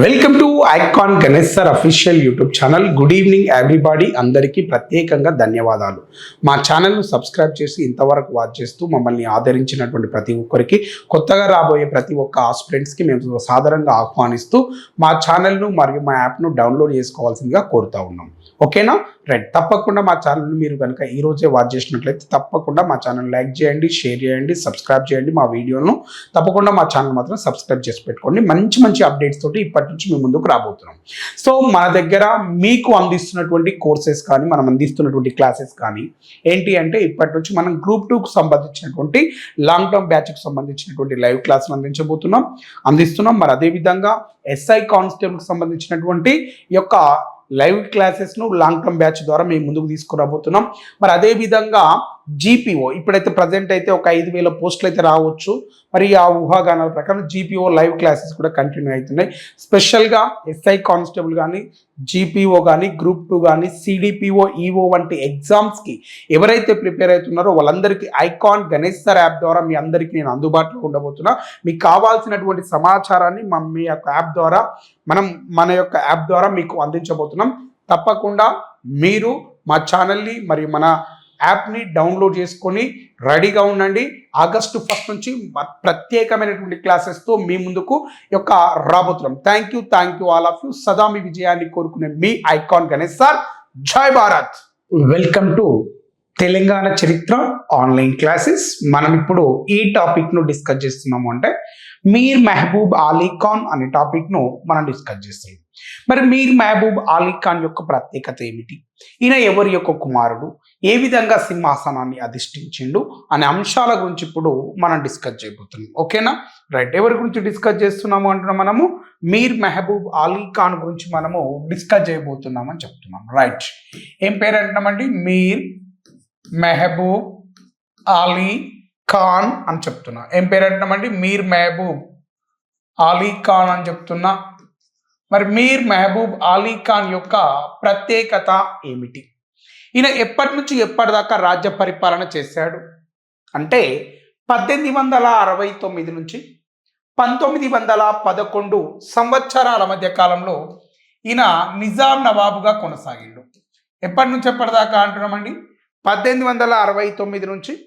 Welcome to icon Ganesh sir official YouTube channel. Good evening everybody. అందరికీ ప్రత్యేకంగా ధన్యవాదాలు. మా ఛానల్ను సబ్స్క్రైబ్ చేసి ఇంతవరకు వాచ్ చేస్తూ మమ్మల్ని ఆదరించినటువంటి ప్రతి ఒక్కరికి కొత్తగా రాబోయే ప్రతి ఒక్క ఆస్పిరెంట్స్కి మేము సాధారణంగా ఆహ్వానిస్తూ మా ఛానల్ను మరియు మా యాప్ను డౌన్లోడ్ చేసుకోవాల్సిందిగా కోరుతా ఉన్నాం. ఓకేనా? రైట్. తప్పకుండా మా ఛానల్ని మీరు కనుక ఈరోజే వాచ్ చేసినట్లయితే తప్పకుండా మా ఛానల్ లైక్ చేయండి షేర్ చేయండి సబ్స్క్రైబ్ చేయండి మా వీడియోను తప్పకుండా మా ఛానల్ మాత్రం సబ్స్క్రైబ్ చేసి పెట్టుకోండి. మంచి మంచి అప్డేట్స్ తోటి ఇప్పటి నుంచి మీ ముందుకు రాబోతున్నాం. సో మన దగ్గర మీకు అందిస్తున్నటువంటి కోర్సెస్ కానీ మనం అందిస్తున్నటువంటి క్లాసెస్ కానీ ఏంటి అంటే ఇప్పటి నుంచి మనం గ్రూప్ టూకు సంబంధించినటువంటి లాంగ్ టర్మ్ బ్యాచ్కి సంబంధించినటువంటి లైవ్ క్లాసులు అందించబోతున్నాం. అందిస్తున్నాం. మరి అదేవిధంగా ఎస్ఐ కానిస్టేబుల్కి సంబంధించినటువంటి యొక్క లైవ్ క్లాసెస్ను లాంగ్ టర్మ్ బ్యాచ్ ద్వారా మేము ముందుకు తీసుకురాబోతున్నాం. మరి అదే విధంగా జీపీఓ ఇప్పుడైతే ప్రజెంట్ అయితే ఒక ఐదు వేల పోస్టులు అయితే రావచ్చు. మరి ఆ ఊహాగానాల ప్రకారం జీపీఓ లైవ్ క్లాసెస్ కూడా కంటిన్యూ అవుతున్నాయి. స్పెషల్గా ఎస్ఐ కానిస్టేబుల్ కానీ జీపీఓ కానీ గ్రూప్ టూ కానీ సిడిపిఓ ఈఓ వంటి ఎగ్జామ్స్కి ఎవరైతే ప్రిపేర్ అవుతున్నారో వాళ్ళందరికీ ఐకాన్ గణేష్ సార్ యాప్ ద్వారా మీ అందరికీ నేను అందుబాటులో ఉండబోతున్నా. మీకు కావాల్సినటువంటి సమాచారాన్ని మా మీ యొక్క యాప్ ద్వారా మనం మన యొక్క యాప్ ద్వారా మీకు అందించబోతున్నాం. తప్పకుండా మీరు మా ఛానల్ని మరియు మన యాప్ని డౌన్లోడ్ చేసుకొని రెడీగా ఉండండి. ఆగస్టు ఫస్ట్ నుంచి ప్రత్యేకమైనటువంటి క్లాసెస్తో మీ ముందుకు యొక్క రాబోతున్నాం. Thank you thank you all of you సదా మీ విజయాన్ని కోరుకునే మీ ఐకాన్ గణేష్ సార్. జై భారత్. వెల్కమ్ టు తెలంగాణ చరిత్ర ఆన్లైన్ క్లాసెస్. మనం ఇప్పుడు ఈ టాపిక్ను డిస్కస్ చేస్తున్నాము అంటే మీర్ మెహబూబ్ అలీ ఖాన్ అనే టాపిక్ను మనం డిస్కస్ చేస్తున్నాం. మరి మీర్ మెహబూబ్ అలీ ఖాన్ యొక్క ప్రత్యేకత ఏమిటి? ఈయన ఎవరి యొక్క కుమారుడు? ఏ విధంగా సింహాసనాన్ని అధిష్ఠించిండు? అనే అంశాల గురించి ఇప్పుడు మనం డిస్కస్ చేయబోతున్నాం. ఓకేనా? రైట్. ఎవరి గురించి డిస్కస్ చేస్తున్నాము అంటున్నాం మనము? మీర్ మెహబూబ్ అలీ ఖాన్ గురించి మనము డిస్కస్ చేయబోతున్నామని చెప్తున్నాం. రైట్. ఏం పేరు అంటున్నామండి? మీర్ మెహబూబ్ అలీ ఖాన్ అని చెప్తున్నా. ఏం పేరు అంటున్నామండి? మీర్ మెహబూబ్ అలీ ఖాన్ అని చెప్తున్నా. మరి మీర్ మెహబూబ్ అలీ ఖాన్ యొక్క ప్రత్యేకత ఏమిటి? ఈయన ఎప్పటి నుంచి ఎప్పటిదాకా రాజ్య పరిపాలన చేశాడు? అంటే పద్దెనిమిది వందల అరవై తొమ్మిది నుంచి పంతొమ్మిది వందల పదకొండు సంవత్సరాల మధ్య కాలంలో ఈయన నిజాం నవాబుగా కొనసాగిండు. ఎప్పటి నుంచి ఎప్పటిదాకా అంటున్నామండి? పద్దెనిమిది వందల అరవై తొమ్మిది నుంచి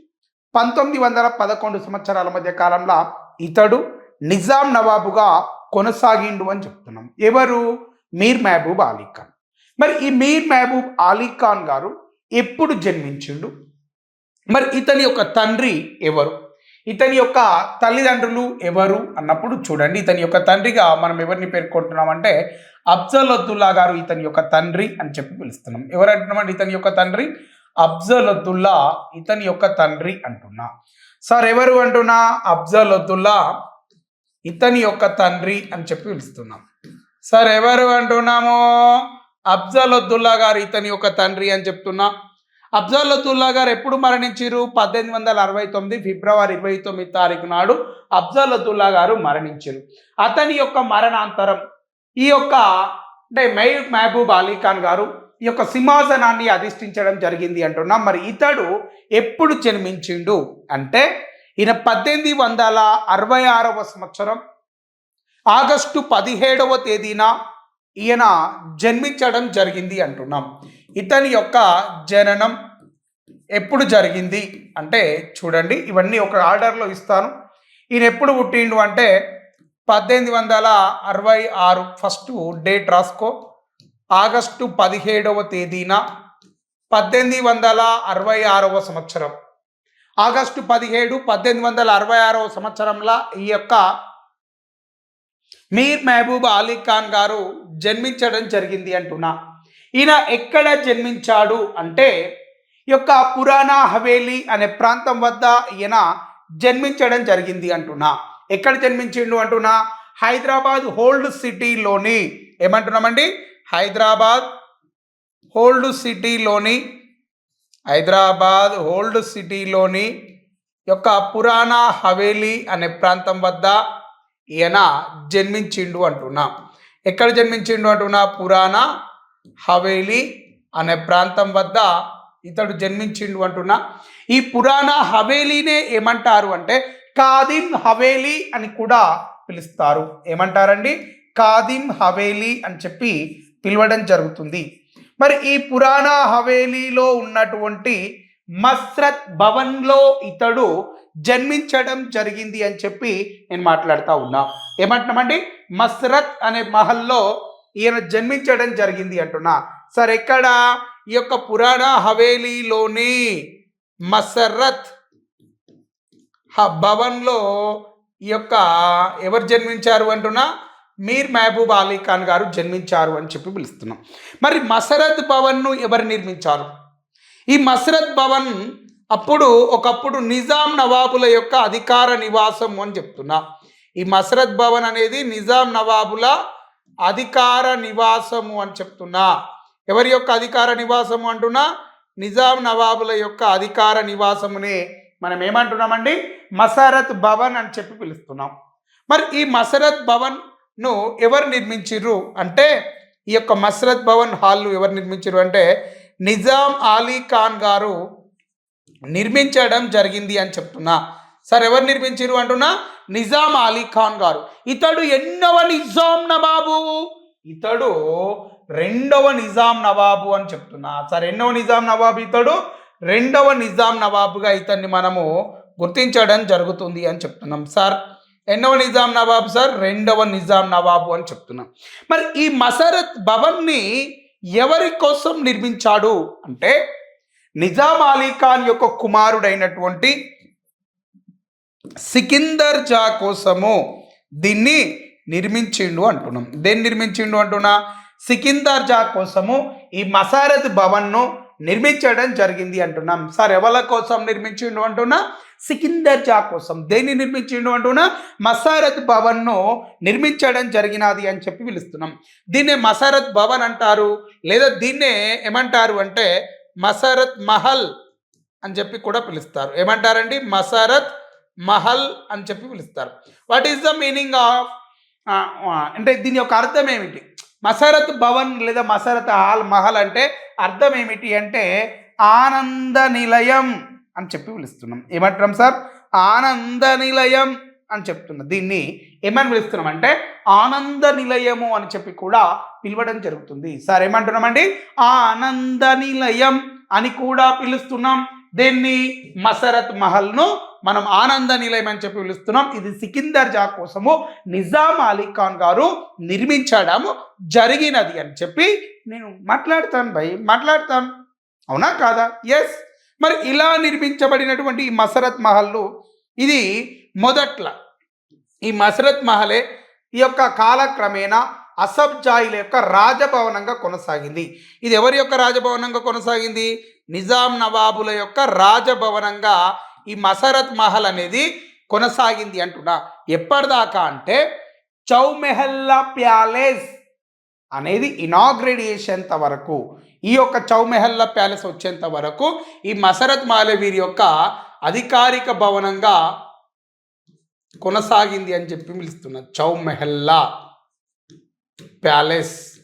పంతొమ్మిది వందల పదకొండు సంవత్సరాల మధ్య కాలంలో ఇతడు నిజాం నవాబుగా కొనసాగిండు అని చెప్తున్నాం. ఎవరు? మీర్ మహబూబ్ అలీ ఖాన్. మరి ఈ మీర్ మహబూబ్ అలీ ఖాన్ గారు ఎప్పుడు జన్మించిండు? మరి ఇతని యొక్క తండ్రి ఎవరు? ఇతని యొక్క తల్లిదండ్రులు ఎవరు అన్నప్పుడు చూడండి. ఇతని యొక్క తండ్రిగా మనం ఎవరిని పేర్కొంటున్నామంటే అఫ్జల్ అబ్దుల్లా గారు ఇతని యొక్క తండ్రి అని చెప్పి పిలుస్తున్నాం. ఎవరు అంటున్నామంటే ఇతని యొక్క తండ్రి? అఫ్జల్ అబ్దుల్లా ఇతని యొక్క తండ్రి అంటున్నా. సార్ ఎవరు అంటున్నా? అఫ్జల్ అబ్దుల్లా ఇతని యొక్క తండ్రి అని చెప్పి పిలుస్తున్నాం. సార్ ఎవరు అంటున్నాము? అఫ్జల్ అబ్దుల్లా గారు ఇతని యొక్క తండ్రి అని చెప్తున్నా. అఫ్జల్ అబ్దుల్లా గారు ఎప్పుడు మరణించారు పద్దెనిమిది వందల అరవై తొమ్మిది ఫిబ్రవరి ఇరవై తొమ్మిది తారీఖు నాడు అఫ్జల్ అబ్దుల్లా గారు మరణించారు అతని యొక్క మరణాంతరం ఈ యొక్క అంటే మై మహబూబ్ అలీ ఖాన్ గారు ఈ యొక్క సింహాసనాన్ని అధిష్ఠించడం జరిగింది అంటున్నాం. మరి ఇతడు ఎప్పుడు జన్మించిండు? అంటే ఈయన పద్దెనిమిది వందల అరవై ఆరవ సంవత్సరం. ఆగస్టు పదిహేడవ తేదీన ఈయన జన్మించడం జరిగింది అంటున్నాం. ఇతని యొక్క జననం ఎప్పుడు జరిగింది అంటే చూడండి ఇవన్నీ ఒక ఆర్డర్లో ఇస్తాను. ఈయన ఎప్పుడు పుట్టిండు అంటే పద్దెనిమిది వందల అరవై ఆరు ఫస్ట్ డేట్ రాసుకో. ఆగస్టు పదిహేడవ తేదీన పద్దెనిమిది వందల అరవై ఆరవ సంవత్సరం. ఆగస్టు పదిహేడు పద్దెనిమిది వందల అరవై ఆరవ సంవత్సరంలో ఈ యొక్క మీర్ మహబూబ్ అలీ ఖాన్ గారు జన్మించడం జరిగింది అంటున్నా. ఈయన ఎక్కడ జన్మించాడు అంటే ఈ యొక్క పురాణా హవేలీ అనే ప్రాంతం వద్ద ఈయన జన్మించడం జరిగింది అంటున్నా. ఎక్కడ జన్మించిండు అంటున్నా? హైదరాబాద్ హోల్డ్ సిటీలోని ఏమంటున్నామండి? హైదరాబాద్ హోల్డ్ సిటీలోని హైదరాబాద్ ఓల్డ్ సిటీలోని యొక్క పురాణా హవేలీ అనే ప్రాంతం వద్ద ఈయన జన్మించిండు అంటున్నా. ఎక్కడ జన్మించిండు అంటున్నా? పురాణ హవేలీ అనే ప్రాంతం వద్ద ఇతడు జన్మించిండు అంటున్నా. ఈ పురాణ హవేలీనే ఏమంటారు అంటే కాదిం హవేలీ అని కూడా పిలుస్తారు. ఏమంటారండి? కాదిం హవేలీ అని చెప్పి పిలవడం జరుగుతుంది. మరి ఈ పురాణా హవేలీలో ఉన్నటువంటి మస్రత్ భవన్లో ఇతడు జన్మించడం జరిగింది అని చెప్పి నేను మాట్లాడుతూ ఉన్నా. ఏమంటున్నామండి? మస్రత్ అనే మహల్లో ఈయన జన్మించడం జరిగింది అంటున్నా. సార్ ఎక్కడ? ఈ యొక్క పురాణ హవేలీలోని మసరత్ హ భవన్లో ఈ యొక్క ఎవరు జన్మించారు అంటున్నా? మీర్ మహబూబ్ అలీ ఖాన్ గారు జన్మించారు అని చెప్పి పిలుస్తున్నాం. మరి మసరత్ భవన్ను ఎవరు నిర్మించారు? ఈ మసరత్ భవన్ అప్పుడు ఒకప్పుడు నిజాం నవాబుల యొక్క అధికార నివాసం అని చెప్తున్నా. ఈ మసరత్ భవన్ అనేది నిజాం నవాబుల అధికార నివాసము అని చెప్తున్నా. ఎవరి యొక్క అధికార నివాసము అంటున్నా? నిజాం నవాబుల యొక్క అధికార నివాసమునే మనం ఏమంటున్నామండి? మసరత్ భవన్ అని చెప్పి పిలుస్తున్నాం. మరి ఈ మసరత్ భవన్ ను ఎవరు నిర్మించిర్రు అంటే ఈ యొక్క మసరత్ భవన్ హాల్ను ఎవరు నిర్మించారు అంటే నిజాం అలీ ఖాన్ గారు నిర్మించడం జరిగింది అని చెప్తున్నా. సార్ ఎవరు నిర్మించారు అంటున్నా? నిజాం అలీ ఖాన్ గారు. ఇతడు ఎన్నవ నిజాం నవాబు? ఇతడు రెండవ నిజాం నవాబు అని చెప్తున్నా. సార్ ఎన్నవ నిజాం నవాబు ఇతడు? రెండవ నిజాం నవాబుగా ఇతన్ని మనము గుర్తించడం జరుగుతుంది అని చెప్తున్నాం. సార్ ఎన్నవ నిజాం నవాబు సార్? రెండవ నిజాం నవాబు అని చెప్తున్నాం. మరి ఈ మసరత్ భవన్ని ఎవరి కోసం నిర్మించాడు? అంటే నిజాం అలీ ఖాన్ యొక్క కుమారుడైనటువంటి సికిందర్ జా కోసము దీన్ని నిర్మించిండు అంటున్నాం. దేన్ని నిర్మించిండు అంటున్నా? సికిందర్ జా కోసము ఈ మసారత్ భవన్ను నిర్మించడం జరిగింది అంటున్నాం. సార్ ఎవరి కోసం నిర్మించిండు అంటున్నా? సికిందర్ జా కోసం. దేన్ని నిర్మించిండు అంటున్నా? మసారత్ భవన్ను నిర్మించడం జరిగినది అని చెప్పి పిలుస్తున్నాం. దీన్నే మసారత్ భవన్ అంటారు. లేదా దీన్నే ఏమంటారు అంటే మసారత్ మహల్ అని చెప్పి కూడా పిలుస్తారు. ఏమంటారండి? మసారత్ మహల్ అని చెప్పి పిలుస్తారు. What is the meaning of అంటే దీని యొక్క అర్థం ఏమిటి? మసరత్ భవన్ లేదా మసరత్ హాల్ మహల్ అంటే అర్థం ఏమిటి అంటే ఆనంద నిలయం అని చెప్పి పిలుస్తున్నాం. ఏమంటున్నాం సార్? ఆనంద నిలయం అని చెప్తున్నాం. దీన్ని ఏమని పిలుస్తున్నాం అంటే ఆనంద నిలయము అని చెప్పి కూడా పిలవడం జరుగుతుంది. సార్ ఏమంటున్నామండి? ఆనంద నిలయం అని కూడా పిలుస్తున్నాం. దీన్ని మసరత్ మహల్ను మనం ఆనంద నిలయం అని చెప్పి పిలుస్తున్నాం. ఇది సికిందర్ జా కోసము నిజాం అలీ ఖాన్ గారు నిర్మించడము జరిగినది అని చెప్పి నేను మాట్లాడతాను భయ్ మాట్లాడతాను. అవునా కాదా? ఎస్ మరి ఇలా నిర్మించబడినటువంటి ఈ మసరత్ మహల్లు ఇది మొదట్ల ఈ మసరత్ మహలే ఈ యొక్క కాలక్రమేణా అసబ్జాయిల యొక్క రాజభవనంగా కొనసాగింది. ఇది ఎవరి యొక్క రాజభవనంగా కొనసాగింది? నిజాం నవాబుల యొక్క రాజభవనంగా ఈ మసరత్ మహల్ అనేది కొనసాగింది అంటున్నా. ఎప్పటిదాకా అంటే చౌమెహల్లా ప్యాలెస్ అనేది ఇనాగ్రేట్ చేసేంత వరకు ఈ యొక్క చౌమెహల్లా ప్యాలెస్ వచ్చేంత వరకు ఈ మసరత్ మహల్ వీరి యొక్క అధికారిక భవనంగా కొనసాగింది అని చెప్పి పిలుస్తున్నారు. చౌమెహల్లా ప్యాలెస్.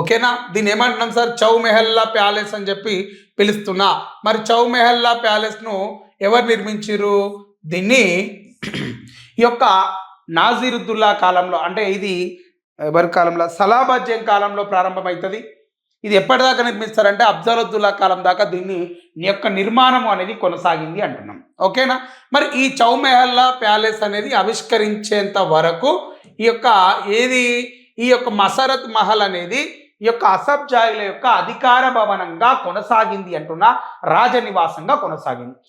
ఓకేనా? దీన్ని ఏమంటున్నాం సార్? చౌ మెహల్లా ప్యాలెస్ అని చెప్పి పిలుస్తున్నా. మరి చౌ మెహల్లా ప్యాలెస్ను ఎవరు నిర్మించారు దీన్ని ఈ యొక్క నాజీరుద్దుల్లా కాలంలో అంటే ఇది ఎవరి కాలంలో? సలాబాజ్యం కాలంలో ప్రారంభమవుతుంది ఇది ఎప్పటిదాకా నిర్మిస్తారంటే అఫ్జలుద్దుల్లా కాలం దాకా దీన్ని యొక్క నిర్మాణం అనేది కొనసాగింది అంటున్నాం. ఓకేనా? మరి ఈ చౌమెహల్లా ప్యాలెస్ అనేది ఆవిష్కరించేంత వరకు ఈ యొక్క ఏది? ఈ యొక్క మసరత్ మహల్ అనేది ఈ యొక్క అసబ్జాయిల యొక్క అధికార భవనంగా కొనసాగింది అంటున్న రాజనివాసంగా కొనసాగింది.